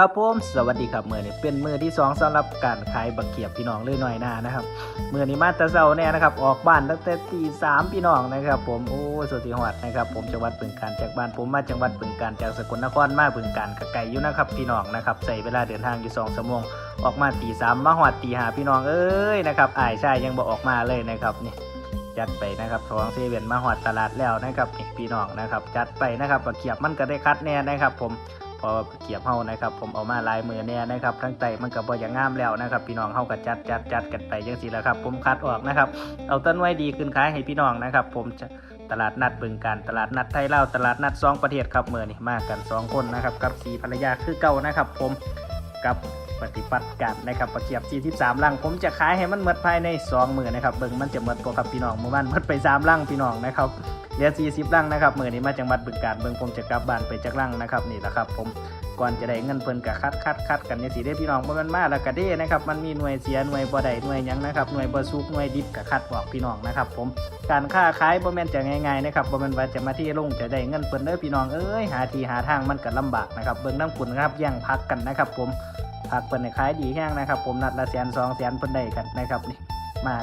ครับผมสวัสดีครับมือนี้เป็นมือที่สองสำหรับการขายบักเขียบพี่น้องเลยหน่อยหน้านะครับมือนี้มาตะเช้าแน่นะครับออกบ้านตั้งแต่ตีสามพี่น้องนะครับผมโอ้สุดที่หวัดนะครับผมจังหวัดบึงกาฬจากบ้านผมมาจังหวัดบึงกาฬจากสกลนครมาบึงกาฬกไก่อยู่นะครับพี่น้องนะครับใส่เวลาเดินทางอยู่สองชั่วโมงออกมาตีสามมาหวัดตีหาพี่น้องเอ้ยนะครับอ้ายชายยังบ่ออกมาเลยนะครับนี่จัดไปนะครับทองเซเว่นมาหอดตลาดแล้วนะครับนี่พี่น้องนะครับจัดไปนะครับบักเขียบมันก็ได้คัดแน่นะครับผม พอเกียบเฮานะครับ ผมเอามาลายมือแน่นะครับทั้งใจมันกับ่อย่างงามแล้วนะครับ พี่น้องเฮากับจัดจัดจัดกันไปยังสีแล้วครับ ผมคัดออกนะครับ เอาต้นไว้ดีขึ้นขายให้พี่น้องนะครับ ผมตลาดนัดบึงการตลาดนัดไทยเล่าตลาดนัดสองประเทศครับเมื่อนี่มากันสองคนนะครับกับสีภรรยาคือเก่านะครับ ผม กับปฏิบัติการนะครับประเกียบ43ลังผมจะขายให้มันหมดภายใน2มือนะครับเบิ่งมันจะหมดตัวครับพี่น้องเมื่อวานหมดไป3ลังพี่น้องนะครับเหลือ40ลังนะครับมือนี้มาจังหวัดบึงการเบิ่งผมจะกลับบ้านไปจากลังนะครับนี่แหละครับผม ก่อนจะได้เงินเพิ่นกะคัดคัดคัดกันในสีได้พี่น้องบ่มันมาแล้วก็เด้นะครับมันมีหน่วยเสียหน่วยบ่ได้หน่วยยังนะครับหน่วยบ่สุกหน่วยดิบกะคัดออกพี่น้องนะครับ ผมการค้าขายบ่แม่นจะง่ายๆนะครับบ่แม่นว่าจะมาที่ลงจะได้เงินเพิ่นเด้อพี่น้องเอ้ยหาที่หาทางมันก็ลำบากนะครับเบิ่งน้ำกุนครับย่างพักกันนะครับผมผักเปิดในขายดีแห้งนะครับ ผมนัดละแสนสองแสนเพิ่นได้กันนะครับนี่มา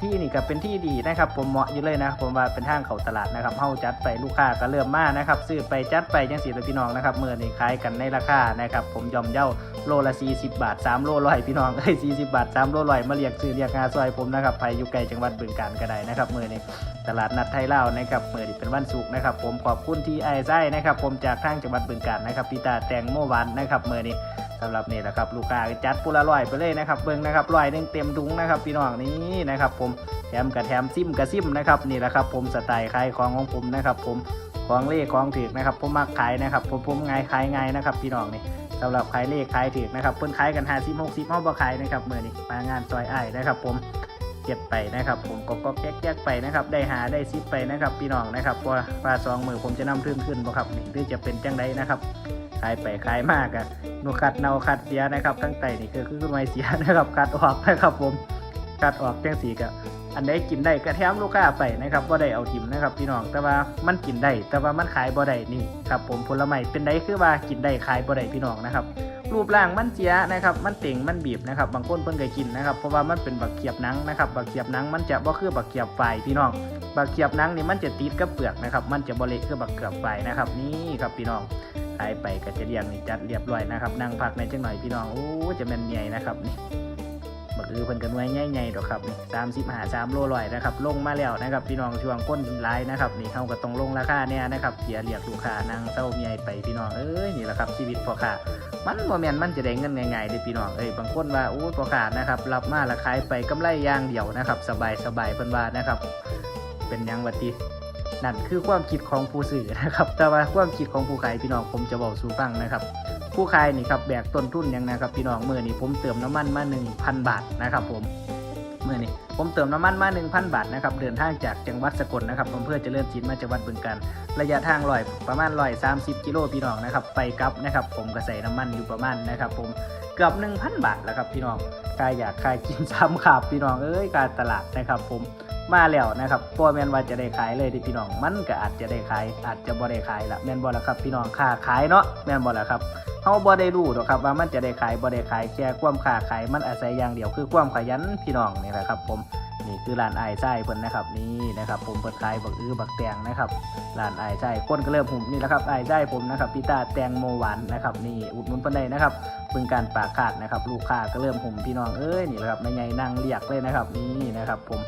ที่นี่ก็เป็นที่ดีนะครับ ผมเหมาะอยู่เลยนะผมว่าเป็นทางเขาตลาดนะครับเฮาจัดไปลูกค้าก็เริ่มมานะครับซื้อไปจัดไปจังสีเลยพี่น้องนะครับเมื่อนี้ขายกันในราคานะครับผมยอมเย่าโลละ 40 บาท 3 โลร้อยพี่น้องเอ้ย40 บาท 3 โลร้อยมาเรียกซื้อเรียกงาซอยผมนะครับไปอยู่ไกลจังหวัดบึงกาฬก็ได้นะครับเมื่อนี้ตลาดนัดไทยเล่านะครับเมื่อนี้เป็นวันศุกร์นะครับผมขอบคุณที่ไอ้ไส้นะครับผมจากทางจังหวัดบึงกาฬนะครับพี่ตาแตงโมวันนะครับเมื่อนี้ สำหรับนี่แหละครับลูกค้าจัดปุละร้อยไปเลยนะครับเบิ้งนะครับร้อยหนึงเต็มถุงนะครับพี่น้องนี่นะครับผมแถมกับแถมซิมกับซิมนะครับนี่แหละครับผมสไตล์ขายของของผมนะครับผมของเล่ของถือนะครับผมมักขายนะครับผมผมง่ายขายง่ายนะครับพี่น้องนี่สำหรับขายเลขขายถือนะครับเพิ่นขายกันหาซิมหกซิมเฮาบ่ขายนะครับเมื่อนี้มางานซอยไอ้นะครับ ผมเก็บไปนะครับ ผมก็ก็แก๊กไปนะครับ ได้หาได้ซิปไปนะครับ พี่น้องนะครับว่าว่าสองมือผมจะนำขึ้นขึ้นบ่ครับนี่หรือจะเป็นจังไดนะครับ ขายไปขายมากอะหนูคัดเนาคัดเสียนะครับ ทั้งไตนี่คือคือไม่เสียนะครับคัดออกนะครับผมคัดออกจังสีกับอันใดกินได้ก็แถมลูกค้าไปนะครับบ่ได้เอาทิมนะครับพี่น้องแต่ว่ามันกินได้แต่ว่ามันขายบ่ได้นี่ครับผมผลไม้เป็นได้คือว่ากินได้ขายบ่ได้พี่น้องนะครับรูปร่างมันเสียนะครับ มันเต่งมันบีบนะครับ บางคนเพิ่นเคยกินนะครับ เพราะว่ามันเป็นบักเขียบหนังนะครับ บักเขียบหนังมันจะบ่คือบักเขียบไฟพี่น้อง บักเขียบหนังนี่มันจะติดกับเปลือกนะครับ มันจะบ่เละคือบักเขียบไฟนะครับ นี่ครับพี่น้อง ขายไปก็จะเรียงนี่จัดเรียบร้อยนะครับนั่งพักในจังหน่อยพี่น้องโอ้จะแม่นใหญ่นะครับนี่บักอือเพิ่นกันไว้ใหญ่ๆดอกครับนี่สามสิบหาสามโลลอยนะครับลงมาแล้วนะครับพี่น้องช่วงก้นหลายนะครับนี่เขาก็ต้องลงราคาเนี่ยนะครับเสียเรียกลูกค้านั่งเต้าใหญ่ไปพี่น้องเอ้ยนี่แหละครับชีวิตพ่อค้ามันโมเมนต์มันจะได้เงินง่ายๆเด้พี่น้องเอ้ยบางคนว่าโอ้พ่อค้านะครับรับมาละขายไปกำไรย่างเดียวนะครับ สบายสบายเพิ่นว่านะครับ เป็นยังวัติ นั่นคือความคิดของผู้สื่อนะครับ แต่ว่าความคิดของผู้ขายพี่น้องผมจะบอกสู่ฟังนะครับ ผู้ขายนี่ครับแบกต้นทุนยังนะครับพี่น้องเมื่อนี้ผมเติมน้ำมันมา1,000 บาทนะครับผมเมื่อนี้ ผมเติมน้ำมันมา 1,000 บาทนะครับเดินทางจากจังหวัดสกลนะครับอำเภอเจริญจินมาจังหวัดบึงกาฬระยะทางลอยประมาณลอย30 กิโลพี่น้องนะครับไปกลับนะครับผมก็ใส่น้ำมันอยู่ประมาณนะครับผมเกือบ 1,000 บาทแล้วครับพี่น้องกายอยากขายกินซ้ำขาบพี่น้องเอ้ยการตลาดนะครับผมมาแล้วนะครับพ่อแมนว่าจะได้ขายเลยที่พี่น้องมันก็อาจจะได้ขายอาจจะบ่ได้ขายละแมนบ่ละครับ พี่น้องค่าขายเนาะแมนบ่ละครับเฮาบ่ได้รู้หรอกครับว่ามันจะได้ขายบ่ได้ขายแค่ความค้าขายมันอาศัยอย่างเดียวคือความขยันพี่น้องนี่แหละครับผม นี่คือร้านไอายไส้เพิ่นนะครับนี่นะครับผมเปิดขายบักอื้อบักแตงนะครับร้านไอายไส้คนก็เริ่มหุ่มนี่แหละครับไอายไส้ผมนะครับพีตาแตงโมหวานนะครับนี่อุดหนุนเพิ่นได้นะครับเพิ่งการปากขาดนะครับลูกค้าก็เริ่มหุ่มพี่น้องเอ้ยนี่แหละครับแม่ใหญ่นั่งเรียกเลยนะครับนี่นะครับผม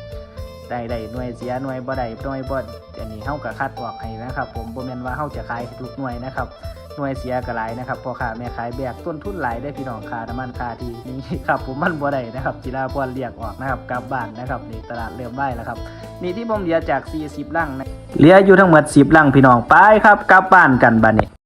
ได้ได้หน่วยเสียหน่วยบ่ได้หน่วยบ่อันนี้เฮาก็คัดออกให้นะครับ ผมบ่แม่นว่าเฮาจะขายทุกหน่วยนะครับ หน่วยเสียก็หลายนะครับพอค้าแม่ขายแบกต้นทุนหลายได้พี่น้องค่าน้ำมันค่าที่นี่ครับผมมันบ่ได้นะครับจิราพรเรียกออกนะครับกลับบ้านนะครับนี่ตลาดเริ่มได้แล้วครับนี่ที่ผมเหลือจาก 40ลังนะเหลืออยู่ทั้งหมด10ลังพี่น้องไปครับกลับบ้านกันบัดนี้